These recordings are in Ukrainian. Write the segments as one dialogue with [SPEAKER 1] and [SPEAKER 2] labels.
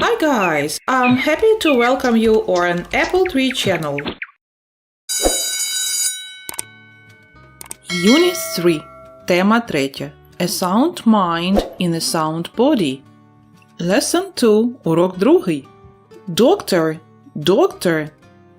[SPEAKER 1] Hi guys, I'm happy to welcome you on Apple Tree channel. Unit 3. Тема 3. A sound mind in a sound body. Lesson 2. Урок 2. Doctor. Doctor.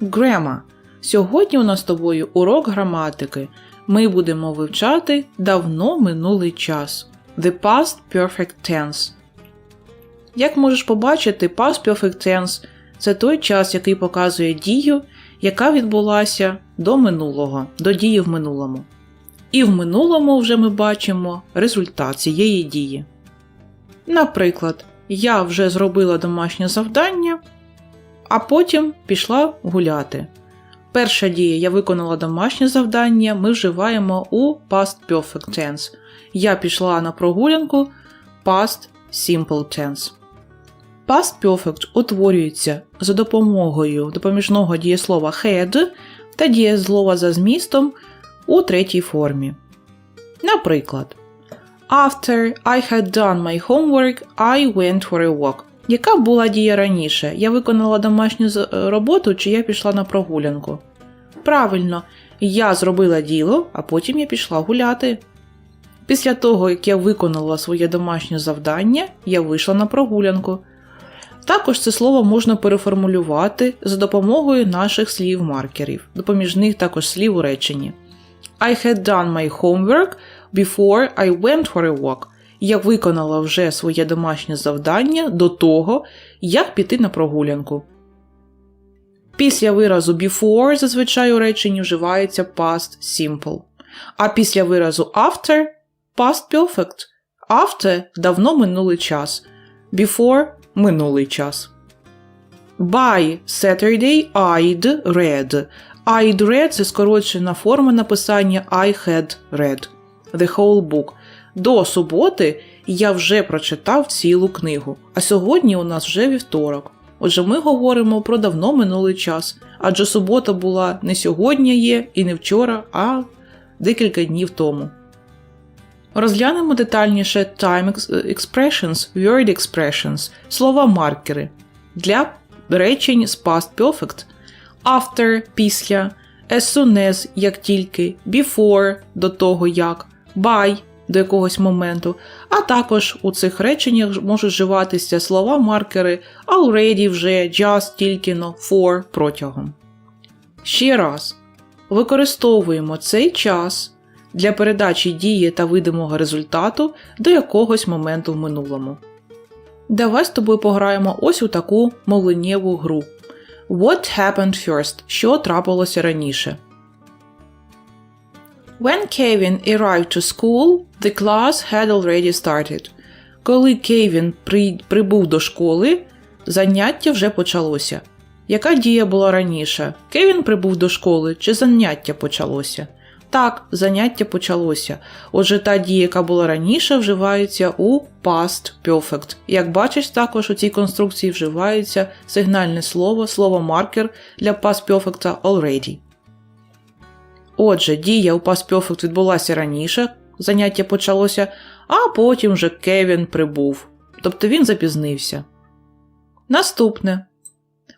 [SPEAKER 1] Grammar. Сьогодні у нас з тобою урок граматики. Ми будемо вивчати давно минулий час. The past perfect tense. Як можеш побачити, past perfect tense – це той час, який показує дію, яка відбулася до минулого, до дії в минулому. І в минулому вже ми бачимо результат цієї дії. Наприклад, я вже зробила домашнє завдання, а потім пішла гуляти. Перша дія я виконала домашнє завдання, ми вживаємо у past perfect tense. Я пішла на прогулянку past simple tense. Past perfect утворюється за допомогою допоміжного дієслова had та дієслова за змістом у третій формі. Наприклад, After I had done my homework, I went for a walk. Яка була дія раніше? Я виконала домашню е, роботу чи я пішла на прогулянку? Правильно, я зробила діло, а потім я пішла гуляти. Після того, як я виконала своє домашнє завдання, я вийшла на прогулянку. Також це слово можна переформулювати за допомогою наших слів-маркерів, допоміжних також слів у реченні. I had done my homework before I went for a walk. Я виконала вже своє домашнє завдання до того, як піти на прогулянку. Після виразу before зазвичай у реченні вживається past simple. А після виразу after past perfect. After давно минулий час. Before минулий час. By Saturday I'd read. I'd read це скорочена форма написання I had read. The whole book. До суботи я вже прочитав цілу книгу, а сьогодні у нас вже вівторок. Отже, ми говоримо про давно минулий час, адже субота була не сьогодні є і не вчора, а декілька днів тому. Розглянемо детальніше time expressions, word expressions, слова-маркери для речень з past perfect. After – після, as soon as – як тільки, before – до того як, by – до якогось моменту, а також у цих реченнях можуть вживатися слова-маркери already вже, just, тільки но, for – протягом. Ще раз. Використовуємо цей час для передачі дії та видимого результату до якогось моменту в минулому. Давай з тобою пограємо ось у таку мовленнєву гру. What happened first? Що трапилося раніше? When Kevin arrived to school, the class had already started. Коли Кевін при... прибув до школи, заняття вже почалося. Яка дія була раніше? Кевін прибув до школи чи заняття почалося? Так, заняття почалося. Отже, та дія, яка була раніше, вживається у past perfect. Як бачиш, також у цій конструкції вживається сигнальне слово, слово маркер для past perfect already. Отже, дія у past perfect відбулася раніше, заняття почалося, а потім вже Кевін прибув. Тобто він запізнився. Наступне.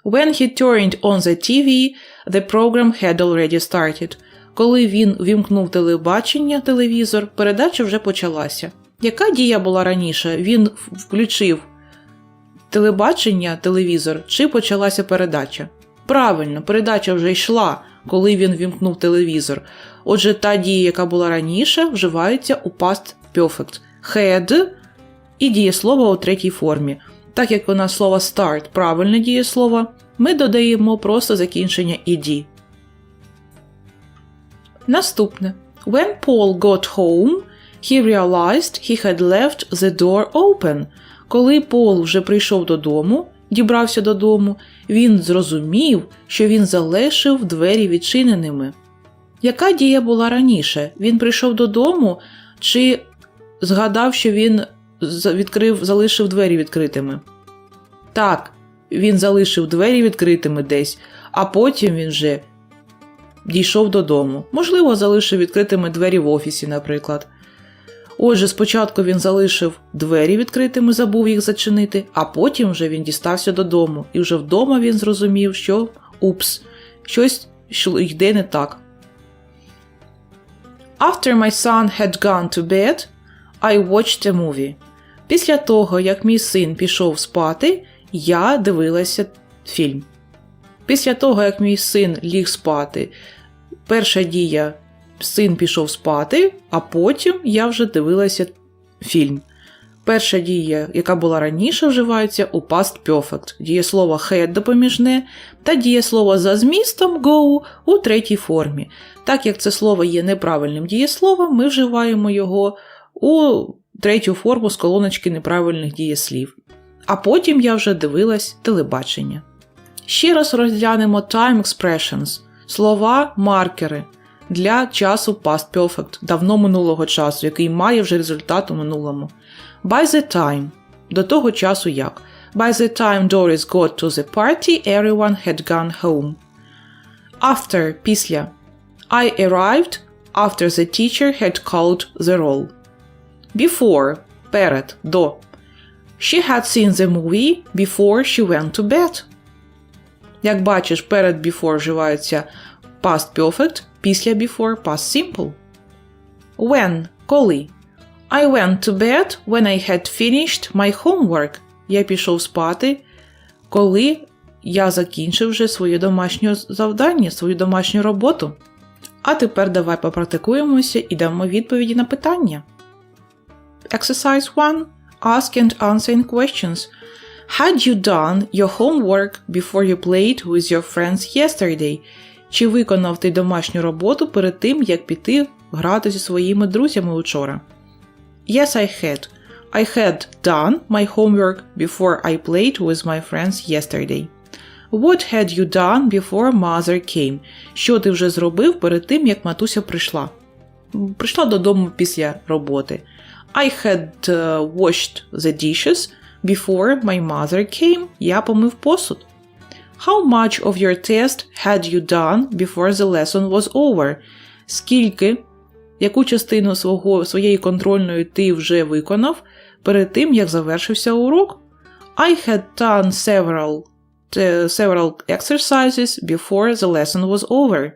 [SPEAKER 1] When he turned on the TV, the program had already started. Коли він вімкнув телебачення, телевізор, передача вже почалася. Яка дія була раніше? Він включив телебачення, телевізор, чи почалася передача? Правильно, передача вже йшла, коли він вімкнув телевізор. Отже, та дія, яка була раніше, вживається у past perfect. Had і дієслово у третій формі. Так як у нас слово start правильне дієслово, ми додаємо просто закінчення «ed». Наступне. When Paul got home, he realized he had left the door open. Коли Пол вже прийшов додому, дібрався додому, він зрозумів, що він залишив двері відчиненими. Яка дія була раніше? Він прийшов додому чи згадав, що він відкрив, залишив двері відкритими? Так, він залишив двері відкритими десь, а потім він вже дійшов додому. Можливо, залишив відкритими двері в офісі, наприклад. Отже, спочатку він залишив двері відкритими, забув їх зачинити, а потім вже він дістався додому, і вже вдома він зрозумів, що упс, щось йде не так. After my son had gone to bed, I watched a movie. Після того, як мій син пішов спати, я дивилася фільм. Після того, як мій син ліг спати, перша дія син пішов спати, а потім я вже дивилася фільм. Перша дія, яка була раніше, вживається у past perfect, дієслово had допоміжне та дієслово за змістом go у третій формі. Так як це слово є неправильним дієсловом, ми вживаємо його у третю форму з колоночки неправильних дієслів. А потім я вже дивилась телебачення. Ще раз розглянемо time expressions слова маркери для часу past perfect, давно минулого часу, який має вже результат у минулому. By the time до того часу як. By the time Doris got to the party, everyone had gone home. After після. I arrived after the teacher had called the roll. Before перед до. She had seen the movie before she went to bed. Як бачиш, перед before вживається past perfect, після before past simple. When коли. I went to bed when I had finished my homework. Я пішов спати, коли я закінчив вже своє домашнє завдання, свою домашню роботу. А тепер давай попрактикуємося і дамо відповіді на питання. Exercise 1. Ask and answer questions. Had you done your homework before you played with your friends yesterday? Чи виконав ти домашню роботу перед тим, як піти грати зі своїми друзями учора? Yes, I had. I had done my homework before I played with my friends yesterday. What had you done before mother came? Що ти вже зробив перед тим, як матуся прийшла? Прийшла додому після роботи. I had uh, washed the dishes before my mother came. Я помив посуд. How much of your test had you done before the lesson was over? Скільки, яку частину свого, своєї контрольної ти вже виконав перед тим, як завершився урок? I had done several, uh, several exercises before the lesson was over.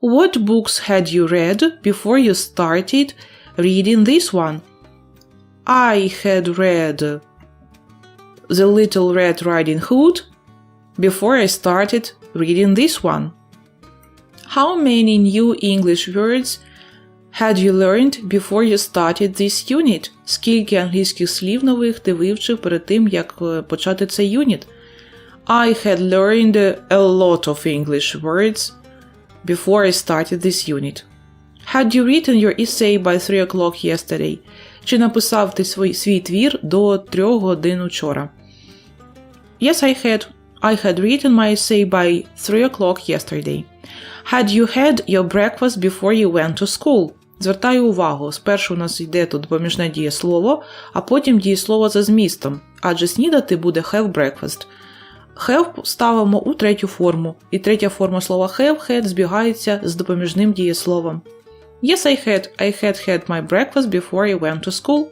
[SPEAKER 1] What books had you read before you started reading this one? I had read The Little Red Riding Hood before I started reading this one. How many new English words had you learned before you started this unit? Скільки англійських слів нових ти вивчив перед тим, як е, почати цей юніт? I had learned a lot of English words before I started this unit. Had you written your essay by 3 o'clock yesterday? Чи написав ти свій, свій твір до 3 годин учора? Yes, I had. I had written my essay by 3 o'clock yesterday. Had you had your breakfast before you went to school? Звертаю увагу, спершу у нас йде тут допоміжне дієслово, а потім дієслово за змістом, адже снідати буде have breakfast. Have ставимо у третю форму, і третя форма слова have had збігається з допоміжним дієсловом. Yes, I had. I had had my breakfast before I went to school.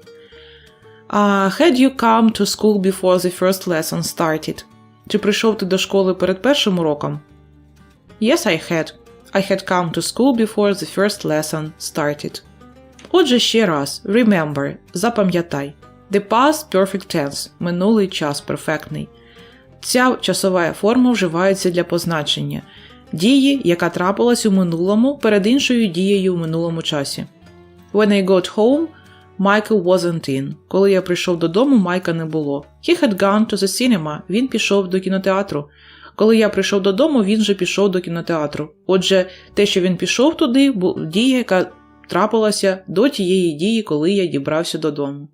[SPEAKER 1] Uh, had you come to school before the first lesson started? Чи прийшов ти до школи перед першим уроком? Yes, I had. I had come to school before the first lesson started. Отже, ще раз. Remember. Запам'ятай. The past perfect tense. Минулий час перфектний. Ця часова форма вживається для позначення дії, яка трапилась у минулому перед іншою дією у минулому часі. When I got home, Michael wasn't in. Коли я прийшов додому, Майка не було. He had gone to the cinema. Він пішов до кінотеатру. Коли я прийшов додому, він вже пішов до кінотеатру. Отже, те, що він пішов туди, була дія, яка трапилася до тієї дії, коли я дібрався додому.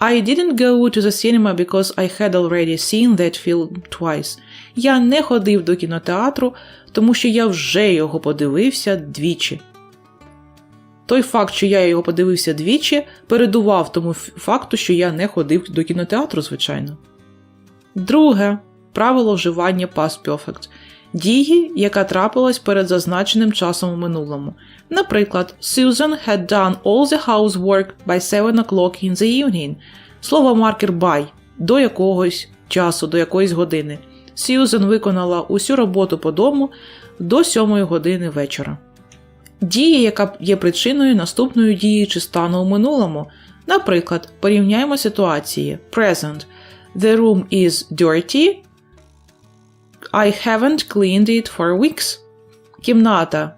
[SPEAKER 1] I didn't go to the cinema because I had already seen that film twice. Я не ходив до кінотеатру, тому що я вже його подивився двічі. Той факт, що я його подивився двічі, передував тому факту, що я не ходив до кінотеатру, звичайно. Друге правило вживання past perfect. дії, яка трапилась перед зазначеним часом у минулому. Наприклад, Susan had done all the housework by 7 o'clock in the evening. Слово маркер by до якогось часу, до якоїсь години. Сьюзен виконала усю роботу по дому до 7 години вечора. Дія, яка є причиною наступної дії чи стану у минулому. Наприклад, порівняємо ситуації. Present. The room is dirty. I haven't cleaned it for weeks. Кімната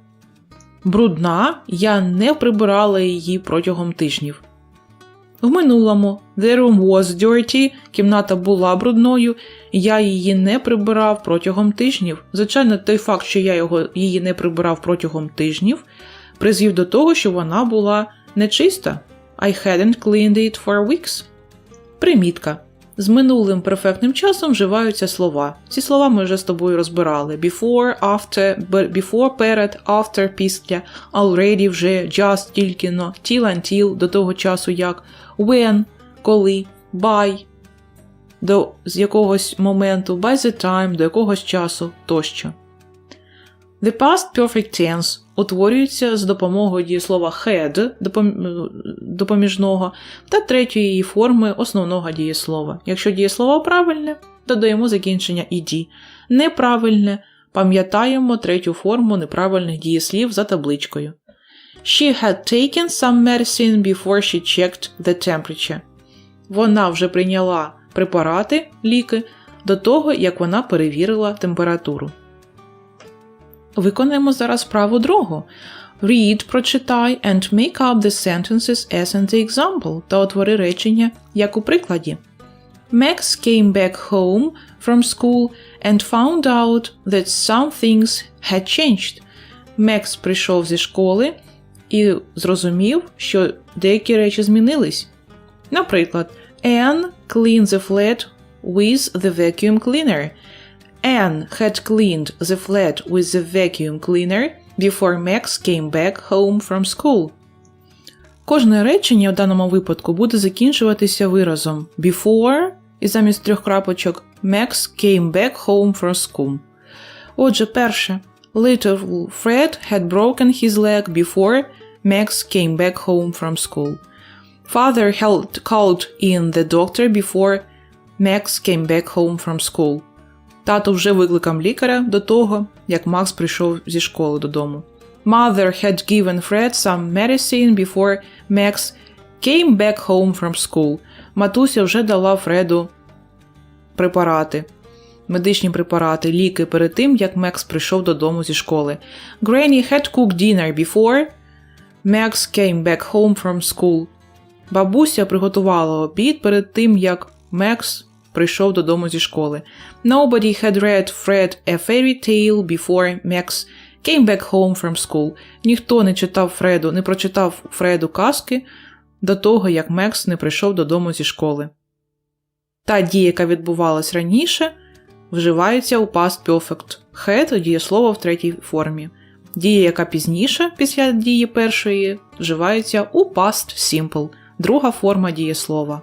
[SPEAKER 1] брудна, я не прибирала її протягом тижнів. В минулому The room was dirty, кімната була брудною, я її не прибирав протягом тижнів. Звичайно, той факт, що я його, її не прибирав протягом тижнів, призвів до того, що вона була нечиста. I hadn't cleaned it for weeks. Примітка. З минулим перфектним часом вживаються слова. Ці слова ми вже з тобою розбирали. Before, after, before, перед, after, після, already вже, just, тільки но, till until, до того часу як, when, коли, by, до з якогось моменту, by the time, до якогось часу тощо. The past perfect tense утворюється з допомогою дієслова had допом- допоміжного та третьої її форми основного дієслова. Якщо дієслово правильне, додаємо закінчення «ed». Неправильне пам'ятаємо третю форму неправильних дієслів за табличкою. She had taken some medicine before she checked the temperature. Вона вже прийняла препарати, ліки до того, як вона перевірила температуру. Виконаємо зараз справу другу. Read, прочитай and make up the sentences as in the example та утвори речення, як у прикладі. Max came back home from school and found out that some things had changed. Мекс прийшов зі школи і зрозумів, що деякі речі змінились. Наприклад, Anne cleaned the flat with the vacuum cleaner. Anne had cleaned the flat with the vacuum cleaner before Max came back home from school. Кожне речення в даному випадку буде закінчуватися виразом before і замість трьох крапочок Max came back home from school. Отже, перше. Little Fred had broken his leg before Max came back home from school. Father held called in the doctor before Max came back home from school. Тато вже викликав лікаря до того, як Макс прийшов зі школи додому. Mother had given Fred some medicine before Max came back home from school. Матуся вже дала Фреду препарати, медичні препарати, ліки перед тим, як Мекс прийшов додому зі школи. Granny had cooked dinner before Max came back home from school. Бабуся приготувала обід перед тим, як Мекс прийшов додому зі школи. Nobody had read Fred a fairy tale before Max came back home from school. Ніхто не читав Фреду, не прочитав Фреду казки до того, як Мекс не прийшов додому зі школи. Та дія, яка відбувалась раніше, вживається у past perfect. Had – дієслово в третій формі. Дія, яка пізніше, після дії першої, вживається у past simple, друга форма дієслова.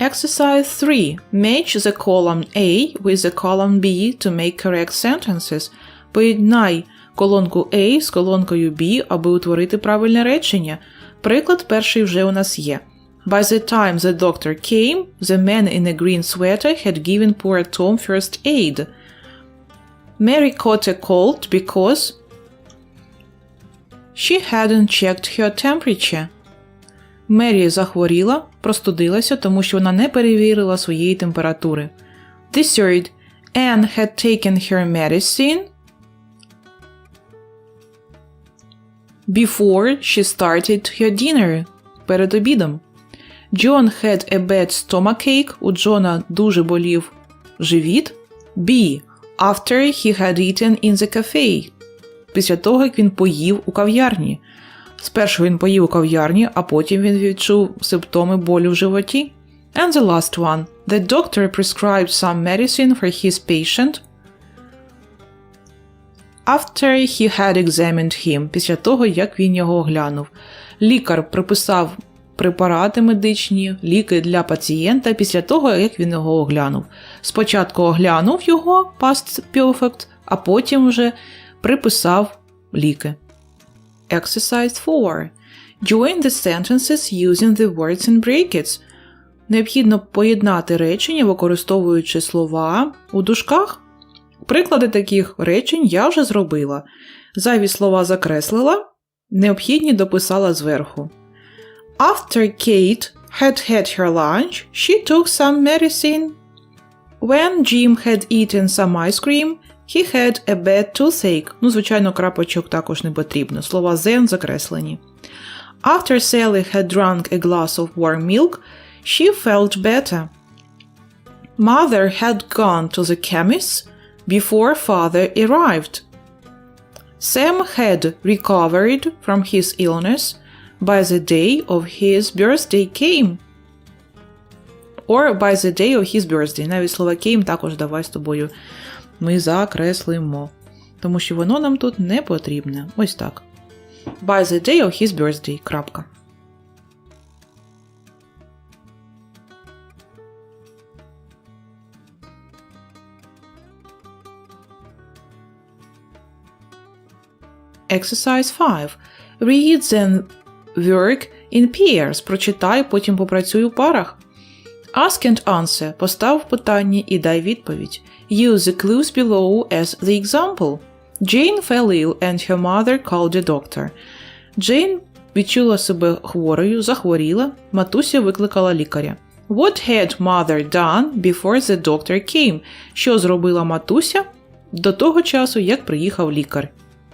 [SPEAKER 1] Exercise 3. Match the column A with the column B to make correct sentences. Поєднай колонку A з колонкою B, аби утворити правильне речення. Приклад перший вже у нас є. By the time the doctor came, the man in a green sweater had given poor Tom first aid. Mary caught a cold because she hadn't checked her temperature. Мері захворіла, простудилася, тому що вона не перевірила своєї температури. The third, Anne had taken her medicine before she started her dinner. Перед обідом. John had a bad stomachache. У Джона дуже болів живіт. B. After he had eaten in the cafe. Після того, як він поїв у кав'ярні. Спершу він поїв у кав'ярні, а потім він відчув симптоми болю в животі. And the last one. The doctor prescribed some medicine for his patient after he had examined him, після того, як він його оглянув. Лікар приписав препарати медичні, ліки для пацієнта після того, як він його оглянув. Спочатку оглянув його, past perfect, а потім вже приписав ліки. Exercise 4. Join the sentences using the words in brackets. Необхідно поєднати речення, використовуючи слова у дужках. Приклади таких речень я вже зробила. Зайві слова закреслила, необхідні дописала зверху. After Kate had had her lunch, she took some medicine. When Jim had eaten some ice cream, he had a bad toothache. Ну, звичайно, крапочок також не потрібно. Слова then закреслені. After Sally had drunk a glass of warm milk, she felt better. Mother had gone to the chemist before father arrived. Sam had recovered from his illness by the day of his birthday came. Or by the day of his birthday. Навіть слово came також давай з тобою ми закреслимо. Тому що воно нам тут не потрібне. Ось так. By the day of his birthday. Крапка. Exercise 5. Read then work in pairs. Прочитай, потім попрацюй у парах. Ask and answer. Постав питання і дай відповідь. Use the clues below as the example. Jane fell ill and her mother called a doctor. Джейн відчула себе хворою, захворіла, матуся викликала лікаря. What had mother done before the doctor came? Що зробила матуся до того часу, як приїхав лікар?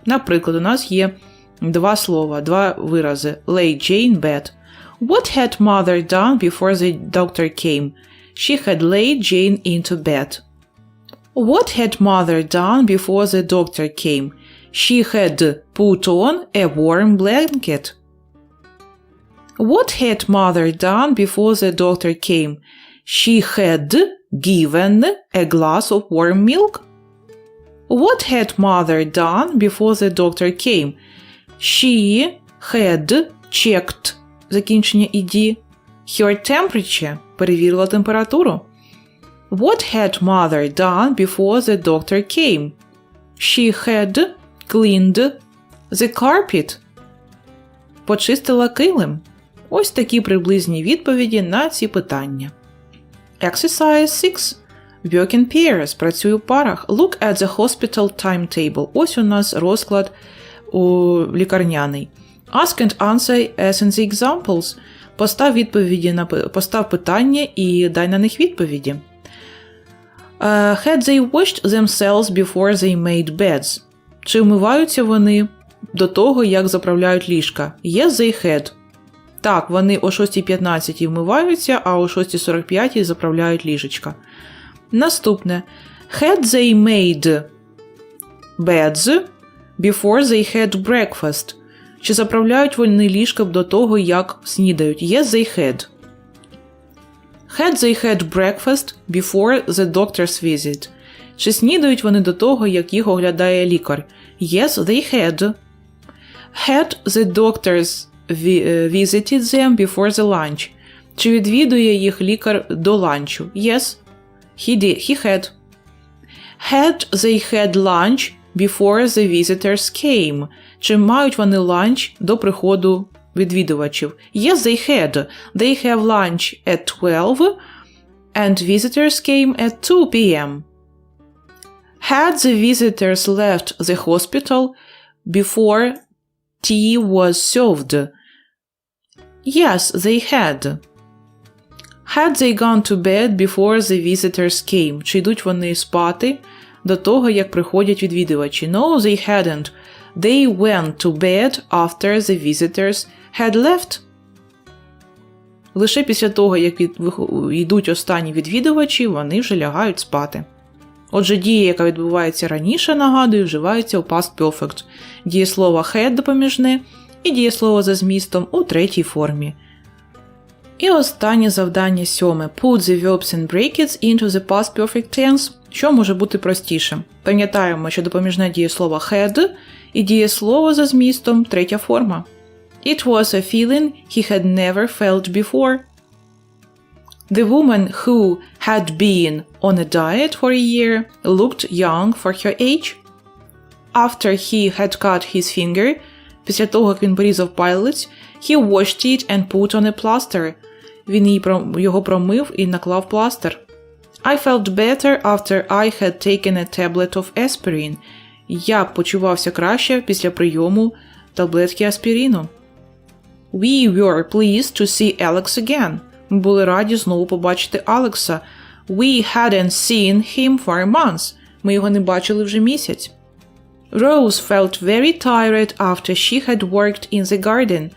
[SPEAKER 1] Наприклад, у нас є два слова, два вирази lay Jane bed. What had mother done before the doctor came? She had laid Jane into bed. What had mother done before the doctor came? She had put on a warm blanket. What had mother done before the doctor came? She had given a glass of warm milk. What had mother done before the doctor came? She had checked закінчення ed. Her temperature перевірила температуру. What had mother done before the doctor came? She had cleaned the carpet. Почистила килим. Ось такі приблизні відповіді на ці питання. Exercise 6. Work in pairs. Працюю у парах. Look at the hospital timetable. Ось у нас розклад у лікарняний. Ask and answer as in the examples. Постав відповіді на постав питання і дай на них відповіді. Uh, had they washed themselves before they made beds? Чи вмиваються вони до того, як заправляють ліжка? Yes, they had. Так, вони о 6.15 вмиваються, а о 6.45 заправляють ліжечка. Наступне. Had they made beds before they had breakfast? Чи заправляють вони ліжка до того, як снідають? Yes, they had. Had they had breakfast before the doctor's visit? Чи снідають вони до того, як їх оглядає лікар? Yes, they had. Had the doctors visited them before the lunch? Чи відвідує їх лікар до ланчу? Yes, he did. He had. Had they had lunch before the visitors came? Чи мають вони ланч до приходу відвідувачів? Yes, they had. They have lunch at 12 and visitors came at 2 p.m. Had the visitors left the hospital before tea was served? Yes, they had. Had they gone to bed before the visitors came? Чи йдуть вони спати до того, як приходять відвідувачі? No, they hadn't. They went to bed after the visitors had left. Лише після того, як йдуть останні відвідувачі, вони вже лягають спати. Отже, дія, яка відбувається раніше, нагадую, вживається у past perfect. Дієслово had допоміжне і дієслово за змістом у третій формі. І останнє завдання сьоме. Put the verbs in brackets into the past perfect tense, що може бути простішим. Пам'ятаємо, що допоміжне дієслово had і дієслово за змістом третя форма. It was a feeling he had never felt before. The woman who had been on a diet for a year looked young for her age. after he had cut his finger, після того, як він порізав палець, he washed it and put on a plaster. Він його промив і наклав пластир. I felt better after I had taken a tablet of aspirin. Я почувався краще після прийому таблетки аспіріну. We were pleased to see Alex again. Ми були раді знову побачити Алекса. We hadn't seen him for months. Ми його не бачили вже місяць. Rose felt very tired after she had worked in the garden.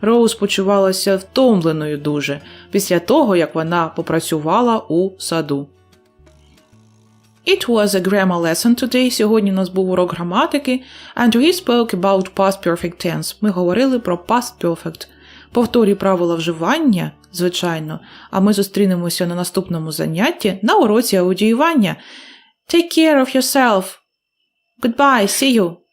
[SPEAKER 1] Роуз почувалася втомленою дуже після того, як вона попрацювала у саду. It was a grammar lesson today. Сьогодні у нас був урок граматики, and we spoke about past perfect tense. Ми говорили про past perfect. Повторі правила вживання, звичайно, а ми зустрінемося на наступному занятті на уроці аудіювання. Take care of yourself. Goodbye, see you.